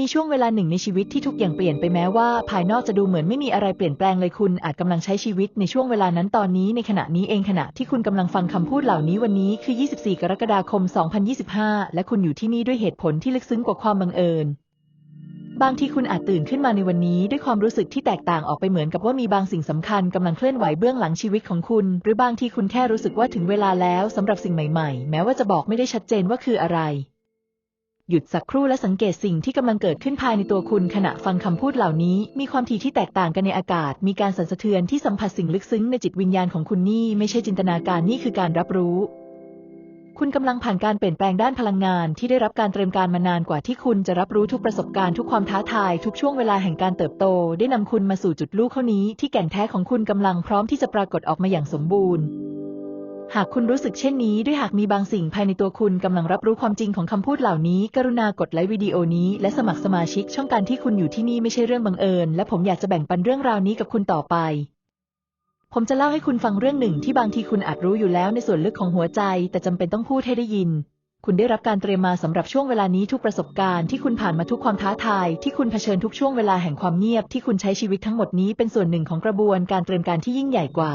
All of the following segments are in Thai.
มีช่วงเวลาหนึ่งในชีวิตที่ทุกอย่างเปลี่ยนไปแม้ว่า ภายนอกจะดูเหมือนไม่มีอะไรเปลี่ยนแปลงเลยคุณอาจกำลังใช้ชีวิตในช่วงเวลานั้นตอนนี้ในขณะนี้เองขณะที่คุณกำลังฟังคำพูดเหล่านี้วันนี้คือ 24 กรกฎาคม 2025 และคุณอยู่ที่นี่ด้วยเหตุผลที่ลึกซึ้งกว่าความบังเอิญบางทีคุณอาจตื่นขึ้นมาในวันนี้ด้วยความรู้สึกที่แตกต่างออกไปเหมือนกับว่ามีบางสิ่งสำคัญกำลังเคลื่อนไหวเบื้องหลังชีวิตของคุณ หรือบางทีคุณแค่รู้สึกว่าถึงเวลาแล้วสำหรับสิ่งใหม่ ๆ แม้ว่าจะบอกไม่ได้ชัดเจนว่าคืออะไร หยุดสักครู่และสังเกตสิ่งที่กำลังเกิดขึ้นภายในตัวคุณขณะฟังคำพูดเหล่านี้ มีความถี่ที่แตกต่างกันในอากาศ มีการสั่นสะเทือนที่สัมผัสสิ่งลึกซึ้งในจิตวิญญาณของคุณนี่ไม่ใช่จินตนาการนี่คือการรับรู้ คุณกำลังผ่านการเปลี่ยนแปลงด้านพลังงาน ที่ได้รับการเตรียมการมานานกว่าที่คุณจะรับรู้ทุกประสบการณ์ทุกความท้าทาย ทุกช่วงเวลาแห่งการเติบโต ได้นำคุณมาสู่จุดลูกเท่านี้ที่แก่นแท้ของคุณกำลังพร้อมที่จะปรากฏออกมาอย่างสมบูรณ์ หากคุณรู้สึกเช่นนี้ด้วยหากมีบางสิ่งภายในตัวคุณกำลังรับรู้ความจริงของคำพูดเหล่านี้ กรุณากดไลค์วิดีโอนี้ และสมัครสมาชิกช่องการที่คุณอยู่ที่นี่ไม่ใช่เรื่องบังเอิญ และผมอยากจะแบ่งปันเรื่องราวนี้กับคุณต่อไป ผมจะเล่าให้คุณฟังเรื่องหนึ่งที่บางทีคุณอาจรู้อยู่แล้วในส่วนลึกของหัวใจ แต่จำเป็นต้องพูดให้ได้ยิน คุณได้รับการเตรียมมาสำหรับช่วงเวลานี้ทุกประสบการณ์ที่คุณผ่านมาทุกความท้าทาย ที่คุณเผชิญทุกช่วงเวลาแห่งความเงียบที่คุณใช้ชีวิตทั้งหมดนี้เป็นส่วนหนึ่งของกระบวนการเตรียมการที่ยิ่งใหญ่กว่า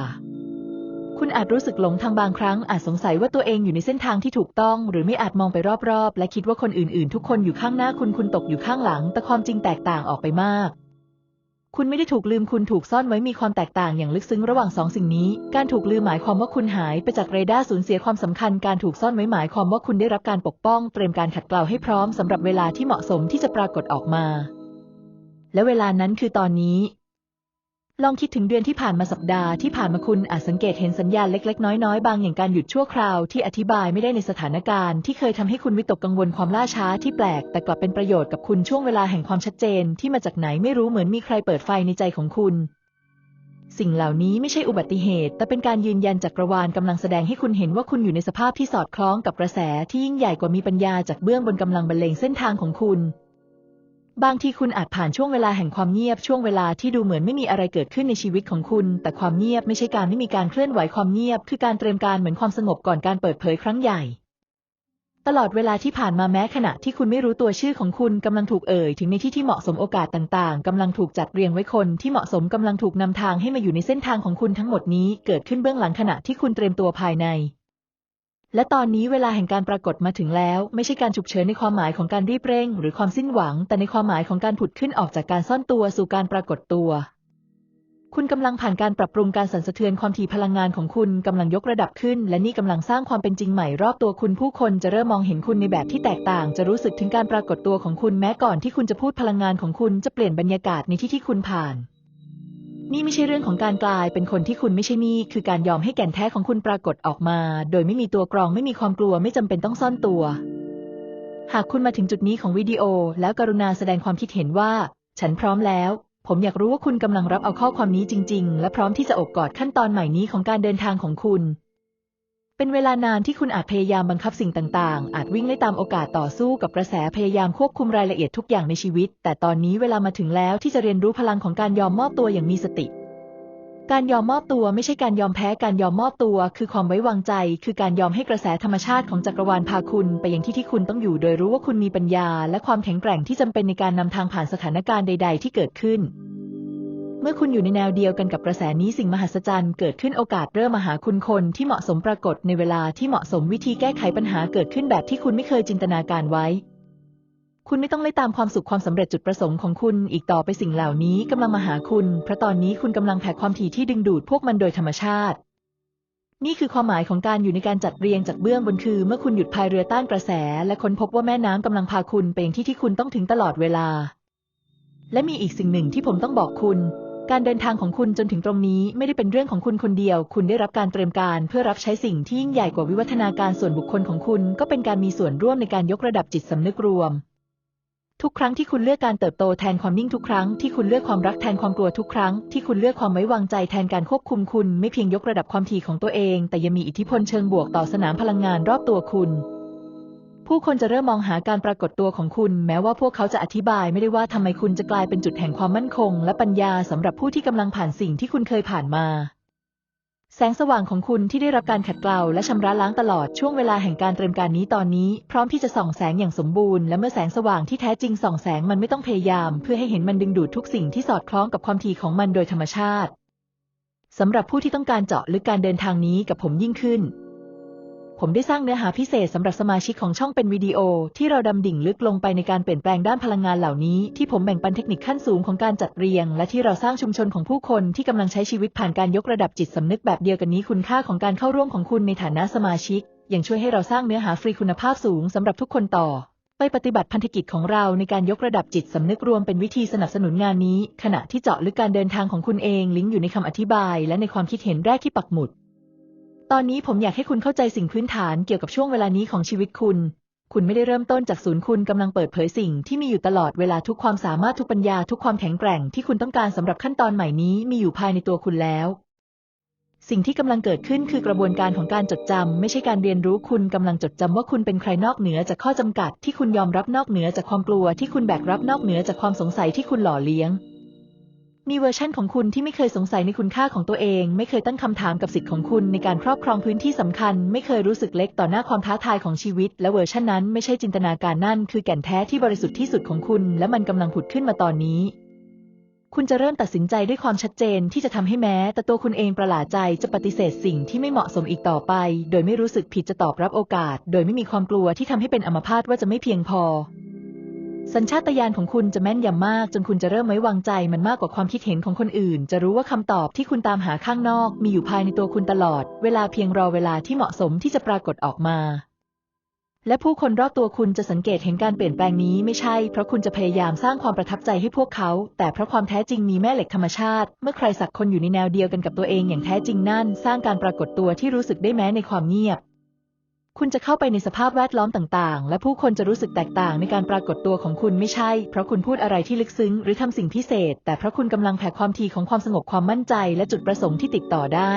คุณอาจรู้สึกหลงทางบางครั้งอาจสงสัยว่าตัวเองอยู่ในเส้นทางที่ถูกต้อง หรือไม่อาจมองไปรอบๆ และคิดว่าคนอื่นๆ ทุกคนอยู่ข้างหน้าคุณคุณตกอยู่ข้างหลัง แต่ความจริงแตกต่างออกไปมาก คุณไม่ได้ถูกลืมคุณถูกซ่อนไว้มีความแตกต่างอย่างลึกซึ้งระหว่างสองสิ่งนี้ การถูกลืมหมายความว่าคุณหายไปจากเรดาร์สูญเสียความสำคัญการถูกซ่อนไว้หมายความว่าคุณได้รับการปกป้อง เตรียมการขัดเกลาให้พร้อมสำหรับเวลาที่เหมาะสมที่จะปรากฏออกมาและเวลานั้นคือตอนนี้ ลองคิดถึงเดือนที่ผ่านมาสัปดาห์ที่ผ่านมาคุณอาจสังเกตเห็นสัญญาณเล็ก ๆ น้อยๆ บางอย่างการหยุดชั่วคราวที่อธิบายไม่ได้ในสถานการณ์ที่เคยทำให้คุณวิตกกังวลความล่าช้าที่แปลก แต่กลับเป็นประโยชน์กับคุณช่วงเวลาแห่งความชัดเจน ที่มาจากไหนไม่รู้เหมือนมีใครเปิดไฟในใจของคุณ สิ่งเหล่านี้ไม่ใช่อุบัติเหตุ แต่เป็นการยืนยันจักรวาลกำลังแสดงให้คุณเห็นว่าคุณอยู่ในสภาพที่สอดคล้องกับกระแสที่ยิ่งใหญ่กว่ามีปัญญาจากเบื้องบนกำลังบรรเลงเส้นทางของคุณ บางทีคุณอาจผ่านช่วงเวลาแห่งความเงียบช่วงเวลาที่ดูเหมือนไม่มีอะไรเกิดขึ้นในชีวิตของคุณ แต่ความเงียบไม่ใช่การไม่มีการเคลื่อนไหวความเงียบ คือการเตรียมการเหมือนความสงบก่อนการเปิดเผยครั้งใหญ่ ตลอดเวลาที่ผ่านมาแม้ขณะที่คุณไม่รู้ตัวชื่อของคุณกำลังถูกเอ่ยถึงในที่ที่เหมาะสมโอกาสต่างๆกำลังถูกจัดเรียงไว้คนที่เหมาะสมกำลังถูกนำทางให้มาอยู่ในเส้นทางของคุณทั้งหมดนี้เกิดขึ้นเบื้องหลังขณะที่คุณเตรียมตัวภายใน และตอนนี้เวลาแห่งการปรากฏมาถึงแล้ว ไม่ใช่การฉุกเฉินในความหมายของการรีบเร่ง หรือความสิ้นหวัง แต่ในความหมายของการผุดขึ้นออกจากการซ่อนตัวสู่การปรากฏตัว คุณกำลังผ่านการปรับปรุงการสั่นสะเทือนความถี่พลังงานของคุณกำลังยกระดับขึ้น และนี่กำลังสร้างความเป็นจริงใหม่รอบตัวคุณผู้คนจะเริ่มมองเห็นคุณในแบบที่แตกต่าง จะรู้สึกถึงการปรากฏตัวของคุณแม้ก่อนที่คุณจะพูดพลังงานของคุณจะเปลี่ยนบรรยากาศในที่ที่คุณผ่าน นี่ไม่ใช่เรื่องของการกลายเป็นคนที่คุณไม่ใช่นี่ คือการยอมให้แก่นแท้ของคุณปรากฏออกมา โดยไม่มีตัวกรองไม่มีความกลัวไม่จำเป็นต้องซ่อนตัว หากคุณมาถึงจุดนี้ของวิดีโอ แล้วกรุณาแสดงความคิดเห็นว่า ฉันพร้อมแล้ว ผมอยากรู้ว่าคุณกำลังรับเอาข้อความนี้จริง ๆ และพร้อมที่จะอบกอดขั้นตอนใหม่นี้ของการเดินทางของคุณ เป็นเวลานานที่คุณอาจพยายามบังคับสิ่งต่างๆ อาจวิ่งไล่ตามโอกาสต่อสู้กับกระแสพยายามควบคุมรายละเอียดทุกอย่างในชีวิต แต่ตอนนี้เวลามาถึงแล้วที่จะเรียนรู้พลังของการยอมมอบตัวอย่างมีสติ การยอมมอบตัวไม่ใช่การยอมแพ้การยอมมอบตัว คือความไว้วางใจ คือการยอมให้กระแสธรรมชาติของจักรวาลพาคุณ ไปยังที่ที่คุณต้องอยู่โดยรู้ว่าคุณมีปัญญา และความแข็งแกร่งที่จำเป็นในการนำทางผ่านสถานการณ์ใด ๆ ที่เกิดขึ้น เมื่อคุณอยู่ในแนวเดียวกันกับกระแสนี้สิ่งมหัศจรรย์เกิดขึ้นโอกาสเริ่มมาหาคุณคนที่เหมาะสมปรากฏในเวลาที่เหมาะสมวิธีแก้ไขปัญหาเกิดขึ้นแบบที่คุณไม่เคยจินตนาการไว้ คุณไม่ต้องไล่ตามความสุขความสำเร็จจุดประสงค์ของคุณอีกต่อไปสิ่งเหล่านี้กำลังมาหาคุณ เพราะตอนนี้คุณกำลังแผ่ความถี่ที่ดึงดูดพวกมันโดยธรรมชาติ นี่คือความหมายของการอยู่ในการจัดเรียงจากเบื้องบนคือ เมื่อคุณหยุดพายเรือต้านกระแส และค้นพบว่าแม่น้ำกำลังพาคุณไปยังที่ที่คุณต้องถึงตลอดเวลา และมีอีกสิ่งหนึ่งที่ผมต้องบอกคุณ การเดินทางของคุณจนถึงตรงนี้ไม่ได้เป็นเรื่องของคุณคนเดียว คุณได้รับการเตรียมการเพื่อรับใช้สิ่งที่ยิ่งใหญ่กว่าวิวัฒนาการส่วนบุคคลของคุณ ก็เป็นการมีส่วนร่วมในการยกระดับจิตสำนึกรวม ทุกครั้งที่คุณเลือกการเติบโตแทนความนิ่งทุกครั้งที่คุณเลือกความรักแทนความกลัวทุกครั้งที่คุณเลือกความไว้วางใจแทนการควบคุมคุณ ไม่เพียงยกระดับความถี่ของตัวเอง แต่ยังมีอิทธิพลเชิงบวกต่อสนามพลังงานรอบตัวคุณ ผู้คนจะเริ่มมองหาการปรากฏตัวของคุณ แม้ว่าพวกเขาจะอธิบายไม่ได้ว่าทำไมคุณจะกลายเป็นจุดแห่งความมั่นคง และปัญญาสำหรับผู้ที่กำลังผ่านสิ่งที่คุณเคยผ่านมา แสงสว่างของคุณที่ได้รับการขัดเกลาและชำระล้างตลอดช่วงเวลาแห่งการเตรียมการนี้ตอนนี้ พร้อมที่จะส่องแสงอย่างสมบูรณ์และเมื่อแสงสว่างที่แท้จริงส่องแสงมันไม่ต้องพยายาม เพื่อให้เห็นมันดึงดูดทุกสิ่งที่สอดคล้องกับความถี่ของมันโดยธรรมชาติสำหรับผู้ที่ต้องการเจาะลึกการเดินทางนี้กับผมยิ่งขึ้น ผมได้สร้างเนื้อหาพิเศษสำหรับสมาชิกของช่องเป็นวิดีโอ ที่เราดำดิ่งลึกลงไปในการเปลี่ยนแปลงด้านพลังงานเหล่านี้ ที่ผมแบ่งปันเทคนิคขั้นสูงของการจัดเรียง และที่เราสร้างชุมชนของผู้คนที่กำลังใช้ชีวิตผ่านการยกระดับจิตสำนึกแบบเดียวกันนี้คุณค่าของการเข้าร่วมของคุณในฐานะสมาชิก ยังช่วยให้เราสร้างเนื้อหาฟรีคุณภาพสูงสำหรับทุกคนต่อไปปฏิบัติพันธกิจของเราในการยกระดับจิตสำนึกรวมเป็นวิธีสนับสนุนงานนี้ ขณะที่เจาะลึกการเดินทางของคุณเองลิงก์อยู่ในคำอธิบาย และในความคิดเห็นแรกที่ปักหมุด ตอนนี้ผมอยากให้คุณเข้าใจสิ่งพื้นฐานเกี่ยวกับช่วงเวลานี้ของชีวิตคุณ คุณไม่ได้เริ่มต้นจากศูนย์คุณกำลังเปิดเผยสิ่งที่มีอยู่ตลอดเวลาทุกความสามารถทุกปัญญาทุกความแข็งแกร่งที่คุณต้องการสำหรับขั้นตอนใหม่นี้มีอยู่ภายในตัวคุณแล้ว สิ่งที่กำลังเกิดขึ้นคือกระบวนการของการจดจำไม่ใช่การเรียนรู้คุณกำลังจดจำว่าคุณเป็นใครนอกเหนือจากข้อจำกัดที่คุณยอมรับนอกเหนือจากความกลัวที่คุณแบกรับนอกเหนือจากความสงสัยที่คุณหล่อเลี้ยง มีเวอร์ชั่นของคุณที่ไม่เคยสงสัยในคุณค่าของตัวเอง ไม่เคยตั้งคำถามกับสิทธิ์ของคุณในการครอบครองพื้นที่สำคัญ ไม่เคยรู้สึกเล็กต่อหน้าความท้าทายของชีวิต และเวอร์ชันนั้นไม่ใช่จินตนาการนั่น คือแก่นแท้ที่บริสุทธิ์ที่สุดของคุณ และมันกำลังผุดขึ้นมาตอนนี้ คุณจะเริ่มตัดสินใจด้วยความชัดเจนที่จะทำให้แม้ แต่ตัวคุณเองประหลาดใจจะปฏิเสธสิ่งที่ไม่เหมาะสมอีกต่อไป โดยไม่รู้สึกผิดจะตอบรับโอกาส โดยไม่มีความกลัวที่ทำให้เป็นอัมพาตว่าจะไม่เพียงพอ สัญชาตญาณของคุณจะแม่นยำมาก จนคุณจะเริ่มไว้วางใจมันมากกว่าความคิดเห็นของคนอื่น จะรู้ว่าคำตอบที่คุณตามหาข้างนอก มีอยู่ภายในตัวคุณตลอด เวลาเพียงรอเวลาที่เหมาะสมที่จะปรากฏออกมา และผู้คนรอบตัวคุณจะสังเกตเห็นการเปลี่ยนแปลงนี้ไม่ใช่ เพราะคุณจะพยายามสร้างความประทับใจให้พวกเขา แต่เพราะความแท้จริงมีแม่เหล็กธรรมชาติ เมื่อใครสักคนอยู่ในแนวเดียวกันกับตัวเองอย่างแท้จริงนั่น สร้างการปรากฏตัวที่รู้สึกได้แม้ในความเงียบ คุณจะเข้าไปในสภาพแวดล้อมต่างๆ และผู้คนจะรู้สึกแตกต่างในการปรากฏตัวของคุณไม่ใช่ เพราะคุณพูดอะไรที่ลึกซึ้ง หรือทำสิ่งพิเศษ แต่เพราะคุณกำลังแผ่ความถี่ของความสงบความมั่นใจ และจุดประสงค์ที่ติดต่อได้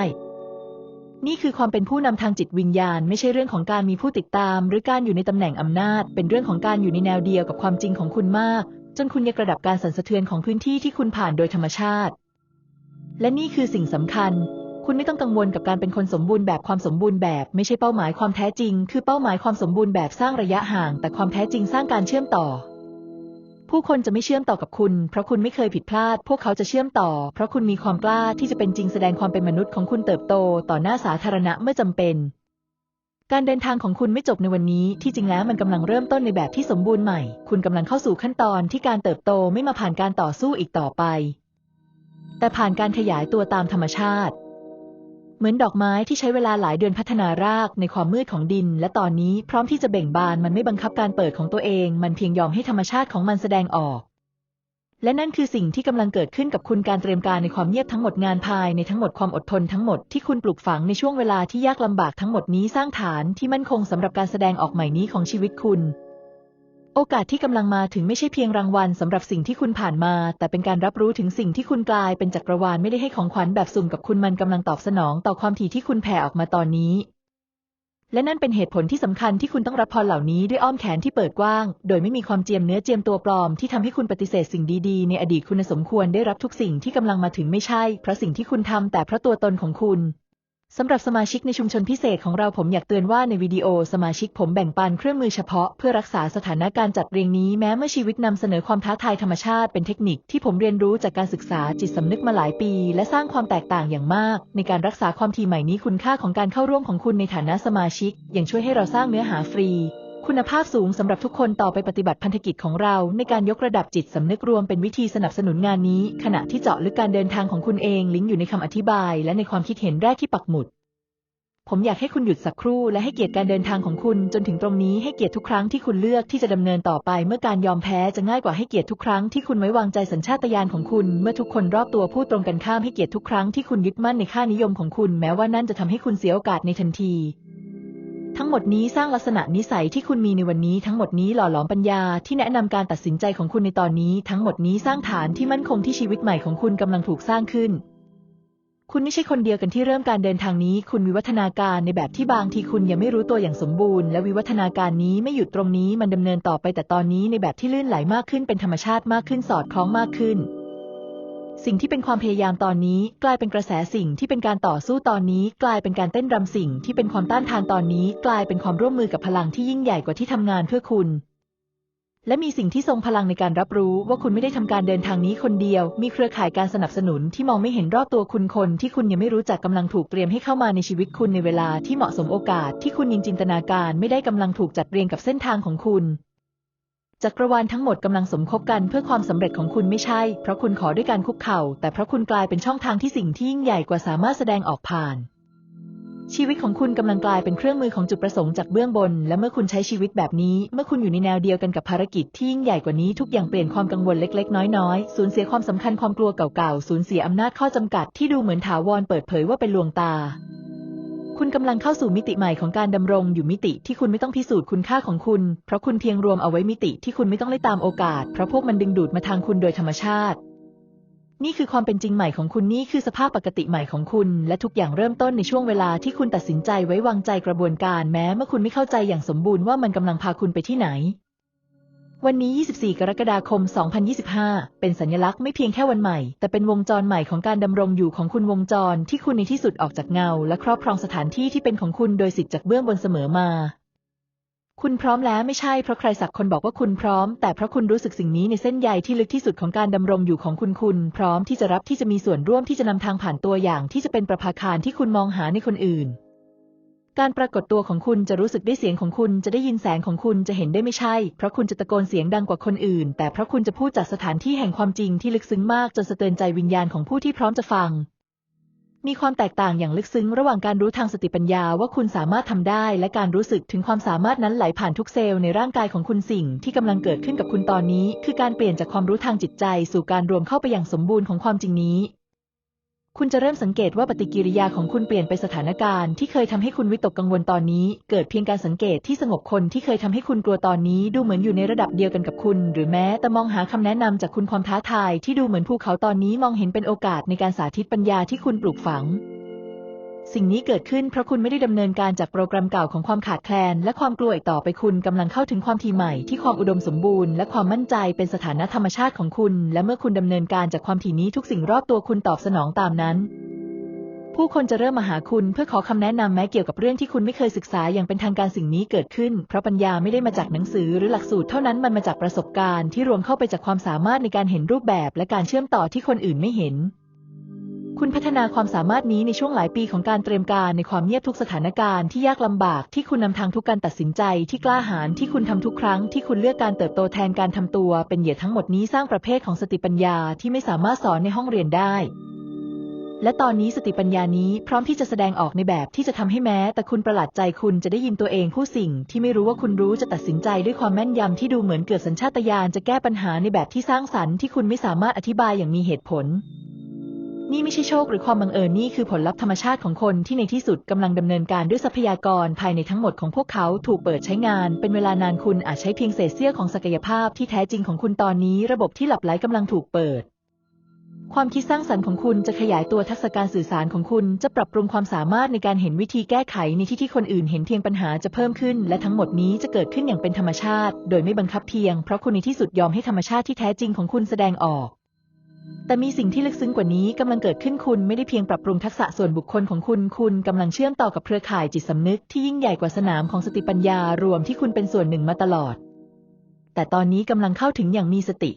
นี่คือความเป็นผู้นำทางจิตวิญญาณ ไม่ใช่เรื่องของการมีผู้ติดตาม หรือการอยู่ในตำแหน่งอำนาจ เป็นเรื่องของการอยู่ในแนวเดียวกับความจริงของคุณมาก จนคุณยกระดับการสั่นสะเทือนของพื้นที่ที่คุณผ่านโดยธรรมชาติ และนี่คือสิ่งสำคัญ คุณไม่ต้องกังวลกับการเป็นคนสมบูรณ์แบบความสมบูรณ์แบบไม่ใช่เป้าหมายความแท้จริง คือเป้าหมายความสมบูรณ์แบบสร้างระยะห่าง แต่ความแท้จริงสร้างการเชื่อมต่อ ผู้คนจะไม่เชื่อมต่อกับคุณ เพราะคุณไม่เคยผิดพลาด พวกเขาจะเชื่อมต่อ เพราะคุณมีความกล้าที่จะเป็นจริงแสดงความเป็นมนุษย์ของคุณเติบโต ต่อหน้าสาธารณะเมื่อจำเป็น การเดินทางของคุณไม่จบในวันนี้ ที่จริงแล้วมันกำลังเริ่มต้นในแบบที่สมบูรณ์ใหม่ คุณกำลังเข้าสู่ขั้นตอนที่การเติบโตไม่มาผ่านการต่อสู้อีกต่อไป แต่ผ่านการขยายตัวตามธรรมชาติ เหมือนดอกไม้ที่ใช้เวลาหลายเดือนพัฒนารากในความมืดของดิน และตอนนี้พร้อมที่จะเบ่งบานมันไม่บังคับการเปิดของตัวเอง มันเพียงยอมให้ธรรมชาติของมันแสดงออก และนั่นคือสิ่งที่กำลังเกิดขึ้นกับคุณการเตรียมการในความเงียบทั้งหมดงานภายในทั้งหมดความอดทนทั้งหมดที่คุณปลูกฝังในช่วงเวลาที่ยากลำบากทั้งหมดนี้สร้างฐานที่มั่นคงสำหรับการแสดงออกใหม่นี้ของชีวิตคุณ โอกาสที่กำลังมาถึงไม่ใช่เพียงรางวัลสำหรับสิ่งที่คุณผ่านมา แต่เป็นการรับรู้ถึงสิ่งที่คุณกลายเป็นจักรวาลไม่ได้ให้ของขวัญแบบสุ่มกับคุณมันกำลังตอบสนองต่อความถี่ที่คุณแผ่ออกมาตอนนี้ และนั่นเป็นเหตุผลที่สำคัญที่คุณต้องรับพรเหล่านี้ด้วยอ้อมแขนที่เปิดกว้าง โดยไม่มีความเจียมเนื้อเจียมตัวปลอมที่ทำให้คุณปฏิเสธสิ่งดีๆ ในอดีตคุณสมควรได้รับทุกสิ่งที่กำลังมาถึงไม่ใช่เพราะสิ่งที่คุณทำแต่เพราะตัวตนของคุณ สำหรับสมาชิกในชุมชนพิเศษของเราผมอยากเตือนว่าในวิดีโอสมาชิกผมแบ่งปันเครื่องมือเฉพาะเพื่อรักษาสถานการณ์จัดเรียงนี้แม้เมื่อชีวิตนำเสนอความท้าทายธรรมชาติเป็นเทคนิคที่ผมเรียนรู้จากการศึกษาจิตสำนึกมาหลายปี และสร้างความแตกต่างอย่างมาก ในการรักษาความทีใหม่นี้คุณค่าของการเข้าร่วมของคุณในฐานะสมาชิกยังช่วยให้เราสร้างเนื้อหาฟรี คุณภาพสูงสำหรับทุกคนต่อไปปฏิบัติพันธกิจของเรา ในการยกระดับจิตสำนึกรวมเป็นวิธีสนับสนุนงานนี้ ขณะที่เจาะลึกการเดินทางของคุณเองลิงก์อยู่ในคำอธิบาย และในความคิดเห็นแรกที่ปักหมุด ผมอยากให้คุณหยุดสักครู่และให้เกียรติการเดินทางของคุณ จนถึงตรงนี้ให้เกียรติทุกครั้งที่คุณเลือกที่จะดำเนินต่อไป เมื่อการยอมแพ้จะง่ายกว่าให้เกียรติทุกครั้งที่คุณไว้วางใจสัญชาตญาณของคุณ เมื่อทุกคนรอบตัวพูดตรงกันข้ามให้เกียรติทุกครั้งที่คุณยึดมั่นในค่านิยมของคุณ แม้ว่านั่นจะทำให้คุณเสียโอกาสในทันที ทั้งหมดนี้สร้างลักษณะนิสัยที่คุณมีในวันนี้ทั้งหมดนี้หล่อหลอมปัญญาที่แนะนำการตัดสินใจของคุณในตอนนี้ ทั้งหมดนี้สร้างฐานที่มั่นคงที่ชีวิตใหม่ของคุณกำลังถูกสร้างขึ้น คุณไม่ใช่คนเดียวกันที่เริ่มการเดินทางนี้ คุณวิวัฒนาการในแบบที่บางทีคุณยังไม่รู้ตัวอย่างสมบูรณ์และวิวัฒนาการนี้ไม่หยุดตรงนี้มันดำเนินต่อไปแต่ตอนนี้ในแบบที่ลื่นไหลมากขึ้นเป็นธรรมชาติมากขึ้นสอดคล้องมากขึ้น สิ่งที่เป็นความพยายามตอนนี้ กลายเป็นกระแสสิ่งที่เป็นการต่อสู้ตอนนี้ กลายเป็นการเต้นรำสิ่งที่เป็นความต้านทานตอนนี้ กลายเป็นความร่วมมือกับพลังที่ยิ่งใหญ่กว่าที่ทำงานเพื่อคุณ และมีสิ่งที่ทรงพลังในการรับรู้ว่าคุณไม่ได้ทำการเดินทางนี้คนเดียว มีเครือข่ายการสนับสนุนที่มองไม่เห็นรอบตัวคุณคน ที่คุณยังไม่รู้จักกำลังถูกเตรียมให้เข้ามาในชีวิตคุณในเวลาที่เหมาะสมโอกาส ที่คุณยิงจินตนาการ ไม่ได้กำลังถูกจัดเรียงกับเส้นทางของคุณ จักรวาลทั้งหมดกำลังสมคบกันเพื่อความสำเร็จของคุณไม่ใช่ เพราะคุณขอด้วยการคุกเข่า แต่เพราะคุณกลายเป็นช่องทางที่สิ่งที่ยิ่งใหญ่กว่าสามารถแสดงออกผ่าน ชีวิตของคุณกำลังกลายเป็นเครื่องมือของจุดประสงค์จากเบื้องบน และเมื่อคุณใช้ชีวิตแบบนี้ เมื่อคุณอยู่ในแนวเดียวกันกับภารกิจที่ยิ่งใหญ่กว่านี้ทุกอย่างเปลี่ยนความกังวลเล็ก ๆ น้อยๆสูญเสียความสำคัญความกลัวเก่าๆสูญเสียอำนาจข้อจำกัดที่ดูเหมือนถาวรเปิดเผยว่าเป็นลวงตา คุณกำลังเข้าสู่มิติใหม่ของการดำรงอยู่มิติที่คุณไม่ต้องพิสูจน์คุณค่าของคุณ เพราะคุณเพียงรวมเอาไว้มิติที่คุณไม่ต้องไล่ตามโอกาส เพราะพวกมันดึงดูดมาทางคุณโดยธรรมชาติ นี่คือความเป็นจริงใหม่ของคุณนี่คือสภาพปกติใหม่ของคุณ และทุกอย่างเริ่มต้นในช่วงเวลาที่คุณตัดสินใจไว้วางใจกระบวนการแม้เมื่อคุณไม่เข้าใจอย่างสมบูรณ์ว่ามันกำลังพาคุณไปที่ไหน วันนี้ 24 กรกฎาคม 2025 เป็นสัญลักษณ์ไม่เพียงแค่วันใหม่ แต่เป็นวงจรใหม่ของการดำรงอยู่ของคุณวงจรที่คุณในที่สุดออกจากเงา และครอบครองสถานที่ที่เป็นของคุณโดยสิทธิ์จากเบื้องบนเสมอมา คุณพร้อมแล้วไม่ใช่เพราะใครสักคนบอกว่าคุณพร้อม แต่เพราะคุณรู้สึกสิ่งนี้ในเส้นใยที่ลึกที่สุดของการดำรงอยู่ของคุณคุณ พร้อมที่จะรับที่จะมีส่วนร่วมที่จะนำทางผ่านตัวอย่างที่จะเป็นประภาคารที่คุณมองหาในคนอื่น การปรากฏตัวของคุณจะรู้สึกได้เสียงของคุณจะได้ยินแสงของคุณจะเห็นได้ไม่ใช่ เพราะคุณจะตะโกนเสียงดังกว่าคนอื่น แต่เพราะคุณจะพูดจากสถานที่แห่งความจริงที่ลึกซึ้งมากจนสะเทือนใจวิญญาณของผู้ที่พร้อมจะฟัง มีความแตกต่างอย่างลึกซึ้งระหว่างการรู้ทางสติปัญญาว่าคุณสามารถทำได้ และการรู้สึกถึงความสามารถนั้นไหลผ่านทุกเซลล์ในร่างกายของคุณสิ่งที่กำลังเกิดขึ้นกับคุณตอนนี้ คือการเปลี่ยนจากความรู้ทางจิตใจ สู่การรวมเข้าไปอย่างสมบูรณ์ของความจริงนี้ คุณจะเริ่มสังเกตว่าปฏิกิริยาของคุณเปลี่ยนไปสถานการณ์ที่เคยทำให้คุณวิตกกังวลตอนนี้ เกิดเพียงการสังเกตที่สงบคนที่เคยทำให้คุณกลัวตอนนี้ ดูเหมือนอยู่ในระดับเดียวกันกับคุณ หรือแม้แต่มองหาคำแนะนำจากคุณความท้าทายที่ดูเหมือนภูเขาตอนนี้มองเห็นเป็นโอกาสในการสาธิตปัญญาที่คุณปลูกฝัง สิ่งนี้เกิดขึ้นเพราะคุณไม่ได้ดำเนินการจากโปรแกรมเก่าของความขาดแคลน และความกลัวอีกต่อไปคุณกำลังเข้าถึงความทีใหม่ที่ความอุดมสมบูรณ์และความมั่นใจเป็นสถานะธรรมชาติของคุณ และเมื่อคุณดำเนินการจากความถี่นี้ทุกสิ่งรอบตัวคุณตอบสนองตามนั้น ผู้คนจะเริ่มมาหาคุณเพื่อขอคำแนะนำแม้เกี่ยวกับเรื่องที่คุณไม่เคยศึกษาอย่างเป็นทางการสิ่งนี้เกิดขึ้น เพราะปัญญาไม่ได้มาจากหนังสือหรือหลักสูตรเท่านั้นมันมาจากประสบการณ์ที่รวมเข้าไปจากความสามารถในการเห็นรูปแบบ และการเชื่อมต่อที่คนอื่นไม่เห็น คุณพัฒนาความสามารถนี้ในช่วงหลายปีของการเตรียมการในความเงียบทุกสถานการณ์ที่ยากลำบากที่คุณนำทางทุกการตัดสินใจที่กล้าหาญที่คุณทำทุกครั้งที่คุณเลือกการเติบโตแทนการทำตัว เป็นเหยื่อทั้งหมดนี้สร้างประเภทของสติปัญญาที่ไม่สามารถสอนในห้องเรียนได้ และตอนนี้สติปัญญานี้พร้อมที่จะแสดงออกในแบบที่จะทำให้แม้ แต่คุณประหลาดใจคุณจะได้ยินตัวเองผู้สิ่ง ที่ไม่รู้ว่าคุณรู้จะตัดสินใจด้วยความแม่นยำที่ดูเหมือนเกิดสัญชาตญาณจะแก้ปัญหาในแบบที่สร้างสรรค์ที่คุณไม่สามารถอธิบายอย่างมีเหตุผล นี่ไม่ใช่โชคหรือความบังเอิญนี่คือผลลัพธ์ธรรมชาติของคนที่ในที่สุดกำลังดำเนินการด้วยทรัพยากรภายในทั้งหมดของพวกเขาถูกเปิดใช้งาน เป็นเวลานานคุณอาจใช้เพียงเศษเสี้ยวของศักยภาพที่แท้จริงของคุณตอนนี้ ระบบที่หลับไหลกำลังถูกเปิด ความคิดสร้างสรรค์ของคุณจะขยายตัวทักษะการสื่อสารของคุณจะปรับปรุงความสามารถในการเห็นวิธีแก้ไขในที่ที่คนอื่นเห็นเพียงปัญหาจะเพิ่มขึ้น และทั้งหมดนี้จะเกิดขึ้นอย่างเป็นธรรมชาติ โดยไม่บังคับเพียงเพราะคุณในที่สุดยอมให้ธรรมชาติที่แท้จริงของคุณแสดงออก แต่มีสิ่งที่ลึกซึ้งกว่านี้กำลังเกิดขึ้นคุณไม่ได้เพียงปรับปรุงทักษะส่วนบุคคลของคุณ คุณกำลังเชื่อมต่อกับเครือข่ายจิตสำนึกที่ยิ่งใหญ่กว่าสนามของสติปัญญารวมที่คุณเป็นส่วนหนึ่งมาตลอด แต่ตอนนี้กำลังเข้าถึงอย่างมีสติ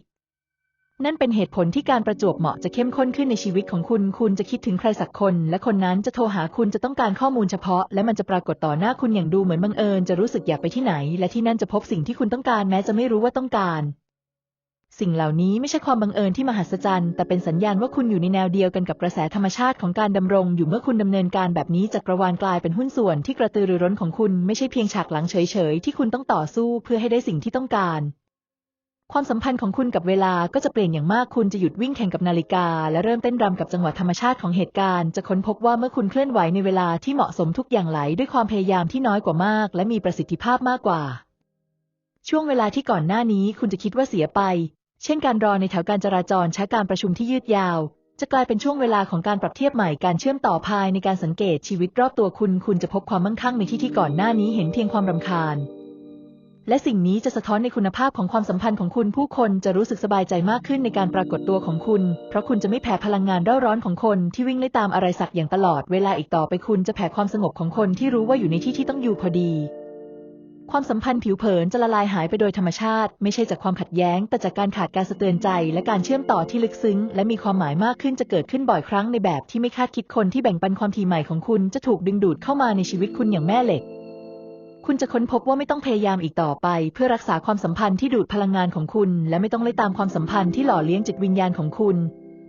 นั่นเป็นเหตุผลที่การประจวบเหมาะจะเข้มข้นขึ้นในชีวิตของคุณ คุณจะคิดถึงใครสักคน และคนนั้นจะโทรหาคุณจะต้องการข้อมูลเฉพาะ และมันจะปรากฏต่อหน้าคุณอย่างดูเหมือนบังเอิญจะรู้สึกอยากไปที่ไหน และที่นั่นจะพบสิ่งที่คุณต้องการแม้จะไม่รู้ว่าต้องการ สิ่งเหล่านี้ไม่ใช่ความบังเอิญที่มหัศจรรย์ แต่เป็นสัญญาณว่าคุณอยู่ในแนวเดียวกันกับกระแสธรรมชาติของการดำรง อยู่เมื่อคุณดำเนินการแบบนี้จักรวาลกลายเป็นหุ้นส่วนที่กระตือรือร้นของคุณไม่ใช่เพียงฉากหลังเฉยๆ ที่คุณต้องต่อสู้เพื่อให้ได้สิ่งที่ต้องการ ความสัมพันธ์ของคุณกับเวลาก็จะเปลี่ยนอย่างมากคุณจะหยุดวิ่งแข่งกับนาฬิกา และเริ่มเต้นรำกับจังหวะธรรมชาติของเหตุการณ์จะค้นพบว่าเมื่อคุณเคลื่อนไหวในเวลาที่เหมาะสมทุกอย่างไหลด้วยความพยายามที่น้อยกว่ามาก และมีประสิทธิภาพมากกว่า ช่วงเวลาที่ก่อนหน้านี้คุณจะคิดว่าเสียไป เช่นการรอในแถวการจราจรใช้การประชุมที่ยืดยาว จะกลายเป็นช่วงเวลาของการปรับเทียบใหม่การเชื่อมต่อภายในการสังเกตชีวิตรอบตัวคุณ คุณจะพบความมั่งคั่งในที่ที่ก่อนหน้านี้เห็นเพียงความรำคาญ และสิ่งนี้จะสะท้อนในคุณภาพของความสัมพันธ์ของคุณผู้คนจะรู้สึกสบายใจมากขึ้นในการปรากฏตัวของคุณ เพราะคุณจะไม่แผ่พลังงานเร่าร้อนของคนที่วิ่งไล่ตามอะไรสักอย่างตลอด เวลาอีกต่อไปคุณจะแผ่ความสงบของคนที่รู้ว่าอยู่ในที่ที่ต้องอยู่พอดี ความสัมพันธ์ผิวเผินจะละลายหายไปโดยธรรมชาติ ไม่ใช่จากความขัดแย้ง แต่จากการขาดการสะเตือนใจ และการเชื่อมต่อที่ลึกซึ้ง และมีความหมายมากขึ้นจะเกิดขึ้นบ่อยครั้งในแบบที่ไม่คาดคิดคนที่แบ่งปันความถี่ใหม่ของคุณจะถูกดึงดูดเข้ามาในชีวิตคุณอย่างแม่เหล็ก คุณจะค้นพบว่าไม่ต้องพยายามอีกต่อไป เพื่อรักษาความสัมพันธ์ที่ดูดพลังงานของคุณ และไม่ต้องไล่ตามความสัมพันธ์ที่หล่อเลี้ยงจิตวิญญาณของคุณ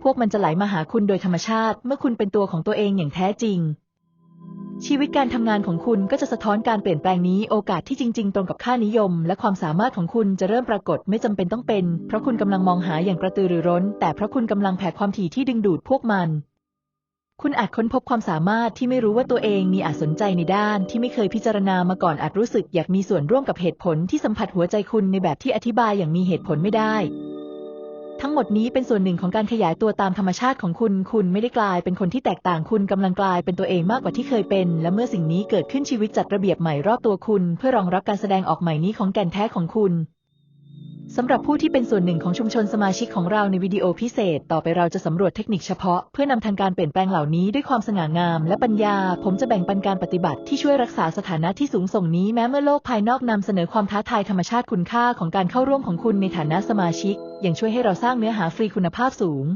พวกมันจะไหลมาหาคุณโดยธรรมชาติ เมื่อคุณเป็นตัวของตัวเองอย่างแท้จริง ชีวิตการทำงานของคุณก็จะสะท้อนการเปลี่ยนแปลงนี้โอกาสที่จริง ๆ ตรงกับค่านิยม และความสามารถของคุณจะเริ่มปรากฏไม่จำเป็นต้องเป็น เพราะคุณกำลังมองหาอย่างกระตือรือร้น แต่เพราะคุณกำลังแผ่ความถี่ที่ดึงดูดพวกมัน คุณอาจค้นพบความสามารถที่ไม่รู้ว่าตัวเองมีอาจสนใจในด้านที่ไม่เคยพิจารณามาก่อนอาจรู้สึกอยากมีส่วนร่วมกับเหตุผลที่สัมผัสหัวใจคุณในแบบที่อธิบายอย่างมีเหตุผลไม่ได้ ทั้งหมดนี้เป็นส่วนหนึ่งของการขยายตัวตามธรรมชาติของคุณ คุณไม่ได้กลายเป็นคนที่แตกต่าง คุณกำลังกลายเป็นตัวเองมากกว่าที่เคยเป็น และเมื่อสิ่งนี้เกิดขึ้นชีวิตจัดระเบียบใหม่รอบตัวคุณ เพื่อรองรับการแสดงออกใหม่นี้ของแก่นแท้ของคุณ สำหรับผู้ที่เป็นส่วนหนึ่งของชุมชนสมาชิกของเราในวิดีโอพิเศษ ต่อไปเราจะสำรวจเทคนิคเฉพาะ เพื่อนำทางการเปลี่ยนแปลงเหล่านี้ด้วยความสง่างาม และปัญญา ผมจะแบ่งปันการปฏิบัติที่ช่วยรักษาสถานะที่สูงส่งนี้แม้เมื่อโลกภายนอกนำเสนอความท้าทายธรรมชาติคุณค่าของการเข้าร่วมของคุณในฐานะสมาชิก ยังช่วยให้เราสร้างเนื้อหาฟรีคุณภาพสูง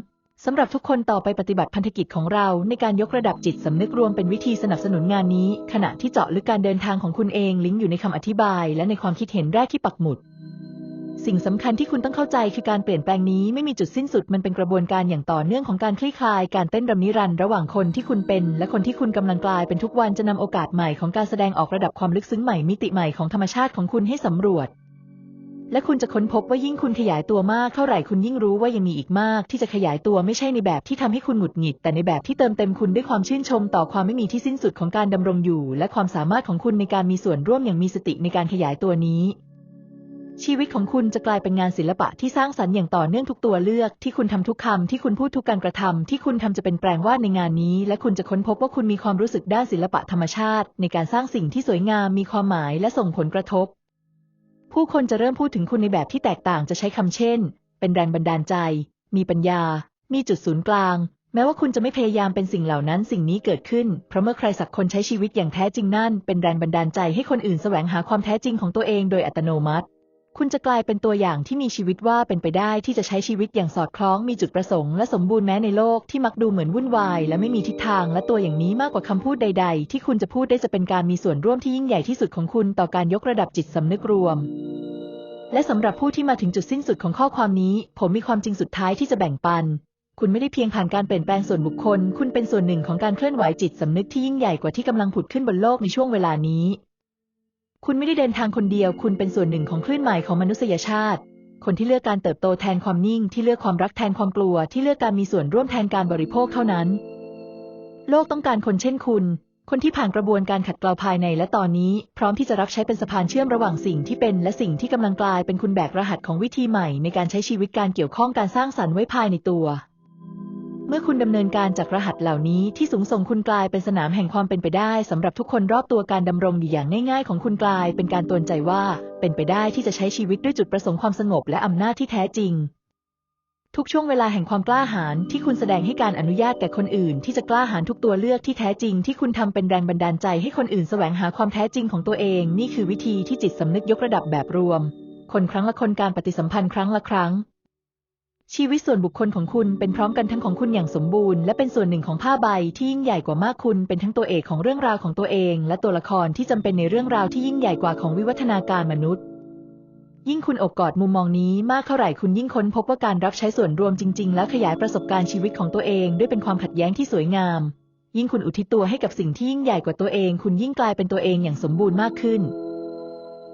สำหรับทุกคนต่อไปปฏิบัติพันธกิจของเรา ในการยกระดับจิตสำนึกรวมเป็นวิธีสนับสนุนงานนี้ ขณะที่เจาะลึกการเดินทางของคุณเองลิงก์อยู่ในคำอธิบาย และในความคิดเห็นแรกที่ปักหมุด สิ่งสำคัญที่คุณต้องเข้าใจคือการเปลี่ยนแปลงนี้ไม่มีจุดสิ้นสุดมันเป็นกระบวนการอย่างต่อเนื่องของการคลี่คลาย การเต้นรำนิรันดร์ระหว่างคนที่คุณเป็น และคนที่คุณกำลังกลายเป็นทุกวันจะนำโอกาสใหม่ของการแสดงออกระดับความลึกซึ้งใหม่มิติใหม่ของธรรมชาติของคุณให้สำรวจ และคุณจะค้นพบว่ายิ่งคุณขยายตัวมากเท่าไหร่คุณยิ่งรู้ว่ายังมีอีกมาก ที่จะขยายตัวไม่ใช่ในแบบที่ทำให้คุณหงุดหงิด แต่ในแบบที่เติมเต็มคุณด้วยความชื่นชม ต่อความไม่มีที่สิ้นสุดของการดำรงอยู่ และความสามารถของคุณในการมีส่วนร่วมอย่างมีสติในการขยายตัวนี้ ชีวิตของคุณจะกลายเป็นงานศิลปะที่สร้างสรรค์อย่างต่อเนื่องทุกตัวเลือก ที่คุณทำทุกคำที่คุณพูดทุกการกระทำที่คุณทำจะเป็นแปลงวาดในงานนี้ และคุณจะค้นพบว่าคุณมีความรู้สึกด้านศิลปะธรรมชาติ ในการสร้างสิ่งที่สวยงามมีความหมายและส่งผลกระทบ ผู้คนจะเริ่มพูดถึงคุณในแบบที่แตกต่างจะใช้คำเช่น เป็นแรงบันดาลใจ มีปัญญา มีจุดศูนย์กลาง แม้ว่าคุณจะไม่พยายามเป็นสิ่งเหล่านั้นสิ่งนี้เกิดขึ้น เพราะเมื่อใครสักคนใช้ชีวิตอย่างแท้จริงนั่น เป็นแรงบันดาลใจให้คนอื่นแสวงหาความแท้จริงของตัวเองโดยอัตโนมัติ คุณจะกลายเป็นตัวอย่างที่มีชีวิตว่าเป็นไปได้ที่จะใช้ชีวิตอย่างสอดคล้องมีจุดประสงค์และสมบูรณ์แม้ในโลกที่มักดูเหมือนวุ่นวายและไม่มีทิศทางและตัวอย่างนี้มากกว่าคำพูดใด ๆ ที่คุณจะพูดได้จะเป็นการมีส่วนร่วมที่ยิ่งใหญ่ที่สุดของคุณต่อการยกระดับจิตสำนึกรวม และสำหรับผู้ที่มาถึงจุดสิ้นสุดของข้อความนี้ ผมมีความจริงสุดท้ายที่จะแบ่งปัน คุณไม่ได้เพียงผ่านการเปลี่ยนแปลงส่วนบุคคล คุณเป็นส่วนหนึ่งของการเคลื่อนไหวจิตสำนึกที่ยิ่งใหญ่กว่าที่กำลังผุดขึ้นบนโลกในช่วงเวลานี้ คุณไม่ได้เดินทางคนเดียว คุณเป็นส่วนหนึ่งของคลื่นใหม่ของมนุษยชาติ คนที่เลือกการเติบโตแทนความนิ่ง ที่เลือกความรักแทนความกลัว ที่เลือกการมีส่วนร่วมแทนการบริโภคเท่านั้น โลกต้องการคนเช่นคุณ คนที่ผ่านกระบวนการขัดเกลาภายในและตอนนี้ พร้อมที่จะรับใช้เป็นสะพานเชื่อมระหว่างสิ่งที่เป็นและสิ่งที่กำลังกลายเป็นคุณแบกรหัสของวิธีใหม่ ในการใช้ชีวิตการเกี่ยวข้องการสร้างสรรค์ไว้ภายในตัว เมื่อคุณดำเนินการจากรหัสเหล่านี้ที่สูงส่งคุณกลายเป็นสนามแห่งความเป็นไปได้สำหรับทุกคนรอบตัวการดำรงอยู่อย่างง่ายๆ ของคุณกลายเป็นการตวนใจว่า เป็นไปได้ที่จะใช้ชีวิตด้วยจุดประสงค์ความสงบและอำนาจที่แท้จริง ทุกช่วงเวลาแห่งความกล้าหาญที่คุณแสดงให้การอนุญาตแก่คนอื่น ที่จะกล้าหาญทุกตัวเลือกที่แท้จริง ที่คุณทำเป็นแรงบันดาลใจให้คนอื่นแสวงหาความแท้จริงของตัวเอง นี่คือวิธีที่จิตสำนึกยกระดับแบบรวม คนครั้งละคนการปฏิสัมพันธ์ครั้งละครั้ง ชีวิตส่วนบุคคลของคุณเป็นพร้อมกันทั้งของคุณอย่างสมบูรณ์และเป็นส่วนหนึ่งของผ้าใบที่ยิ่งใหญ่กว่ามากคุณเป็นทั้งตัวเอกของเรื่องราวของตัวเอง และตัวละครที่จำเป็นในเรื่องราวที่ยิ่งใหญ่กว่าของวิวัฒนาการมนุษย์ ยิ่งคุณอบกอดมุมมองนี้มากเท่าไหร่คุณยิ่งค้นพบว่าการรับใช้ส่วนรวมจริง ๆ และขยายประสบการณ์ชีวิตของตัวเองด้วยเป็นความขัดแย้งที่สวยงาม ยิ่งคุณอุทิศตัวให้กับสิ่งที่ยิ่งใหญ่กว่าตัวเอง คุณยิ่งกลายเป็นตัวเองอย่างสมบูรณ์มากขึ้น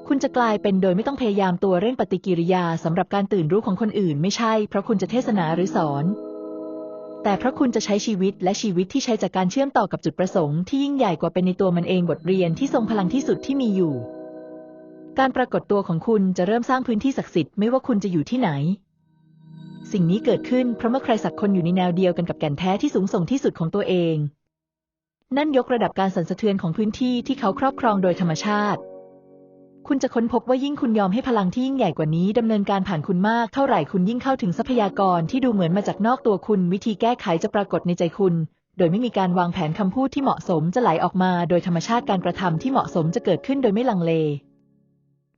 คุณจะกลายเป็นโดยไม่ต้องพยายามตัวเร่งปฏิกิริยาสำหรับการตื่นรู้ของคนอื่น ไม่ใช่ เพราะคุณจะเทศนาหรือสอน แต่เพราะคุณจะใช้ชีวิตและชีวิตที่ใช้จากการเชื่อมต่อกับจุดประสงค์ที่ยิ่งใหญ่กว่าเป็นในตัวมันเองบทเรียนที่ทรงพลังที่สุดที่มีอยู่ การปรากฏตัวของคุณจะเริ่มสร้างพื้นที่ศักดิ์สิทธิ์ไม่ว่าคุณจะอยู่ที่ไหน สิ่งนี้เกิดขึ้นเพราะเมื่อใครสักคนอยู่ในแนวเดียวกันกับแก่นแท้ที่สูงส่งที่สุดของตัวเอง นั่นยกระดับการสั่นสะเทือนของพื้นที่ที่เขาครอบครองโดยธรรมชาติ คุณจะค้นพบว่ายิ่งคุณยอมให้พลังที่ยิ่งใหญ่กว่านี้ดำเนินการผ่านคุณมากเท่าไหร่คุณยิ่งเข้าถึงทรัพยากรที่ดูเหมือนมาจากนอกตัวคุณ วิธีแก้ไขจะปรากฏในใจคุณ โดยไม่มีการวางแผนคำพูดที่เหมาะสมจะไหลออกมา โดยธรรมชาติการกระทำที่เหมาะสมจะเกิดขึ้นโดยไม่ลังเล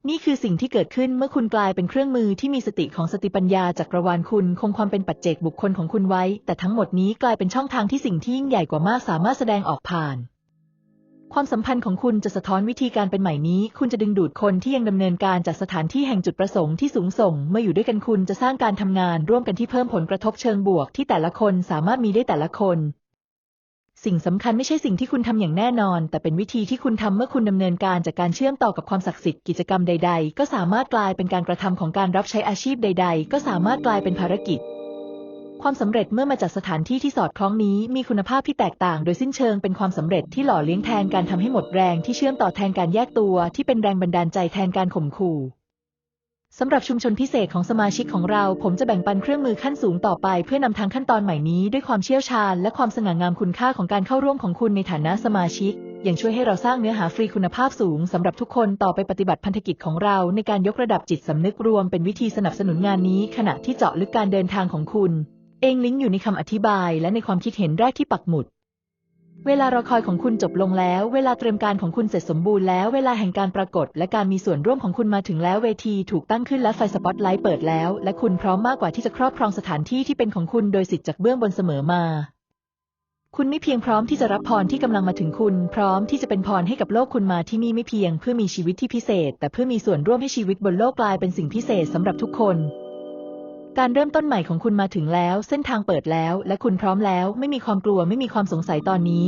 นี่คือสิ่งที่เกิดขึ้นเมื่อคุณกลายเป็นเครื่องมือที่มีสติของสติปัญญาจากรวานคุณคงความเป็นปัจเจกบุคคลของคุณไว้ แต่ทั้งหมดนี้กลายเป็นช่องทางที่สิ่งที่ยิ่งใหญ่กว่ามากสามารถแสดงออกผ่าน ความสัมพันธ์ของคุณจะสะท้อนวิธีการเป็นใหม่นี้ คุณจะดึงดูดคนที่ยังดำเนินการจากสถานที่แห่งจุดประสงค์ที่สูงส่ง เมื่ออยู่ด้วยกันคุณจะสร้างการทำงานร่วมกันที่เพิ่มผลกระทบเชิงบวกที่แต่ละคนสามารถมีได้แต่ละคน สิ่งสำคัญไม่ใช่สิ่งที่คุณทำอย่างแน่นอน แต่เป็นวิธีที่คุณทำเมื่อคุณดำเนินการจากการเชื่อมต่อกับความศักดิ์สิทธิ์กิจกรรมใด ๆ ก็สามารถกลายเป็นการกระทำของการรับใช้อาชีพใด ๆ ก็สามารถกลายเป็นภารกิจ ความสำเร็จเมื่อมาจากสถานที่ที่สอดคล้องนี้มีคุณภาพที่แตกต่าง โดยสิ้นเชิงเป็นความสำเร็จที่หล่อเลี้ยงแทนการทำให้หมดแรงที่เชื่อมต่อแทนการแยกตัวที่เป็นแรงบันดาลใจแทนการข่มขู่สำหรับชุมชนพิเศษของสมาชิกของเรา ผมจะแบ่งปันเครื่องมือขั้นสูงต่อไป เพื่อนำทางขั้นตอนใหม่นี้ด้วยความเชี่ยวชาญ และความสง่างามคุณค่าของการเข้าร่วมของคุณในฐานะสมาชิก ยังช่วยให้เราสร้างเนื้อหาฟรีคุณภาพสูงสำหรับทุกคนต่อไปปฏิบัติพันธกิจของเรา ในการยกระดับจิตสำนึกรวมเป็นวิธีสนับสนุนงานนี้ ขณะที่เจาะลึกการเดินทางของคุณ เองลิงก์อยู่ในคำอธิบายและในความคิดเห็นแรกที่ปักหมุด เวลารอคอยของคุณจบลงแล้ว เวลาเตรียมการของคุณเสร็จสมบูรณ์แล้ว เวลาแห่งการปรากฏ และการมีส่วนร่วมของคุณมาถึงแล้วเวทีถูกตั้งขึ้นและไฟสปอตไลท์เปิดแล้ว และคุณพร้อมมากกว่าที่จะครอบครองสถานที่ที่เป็นของคุณโดยสิทธิ์จากเบื้องบนเสมอมาคุณไม่เพียงพร้อมที่จะรับพรที่กำลังมาถึงคุณ พร้อมที่จะเป็นพรให้กับโลกคุณมาที่นี่ไม่เพียงเพื่อมีชีวิตที่พิเศษ แต่เพื่อมีส่วนร่วมให้ชีวิตบนโลกกลายเป็นสิ่งพิเศษสำหรับทุกคน การเริ่มต้นใหม่ของคุณมาถึงแล้ว เส้นทางเปิดแล้ว และคุณพร้อมแล้ว ไม่มีความกลัว ไม่มีความสงสัยตอนนี้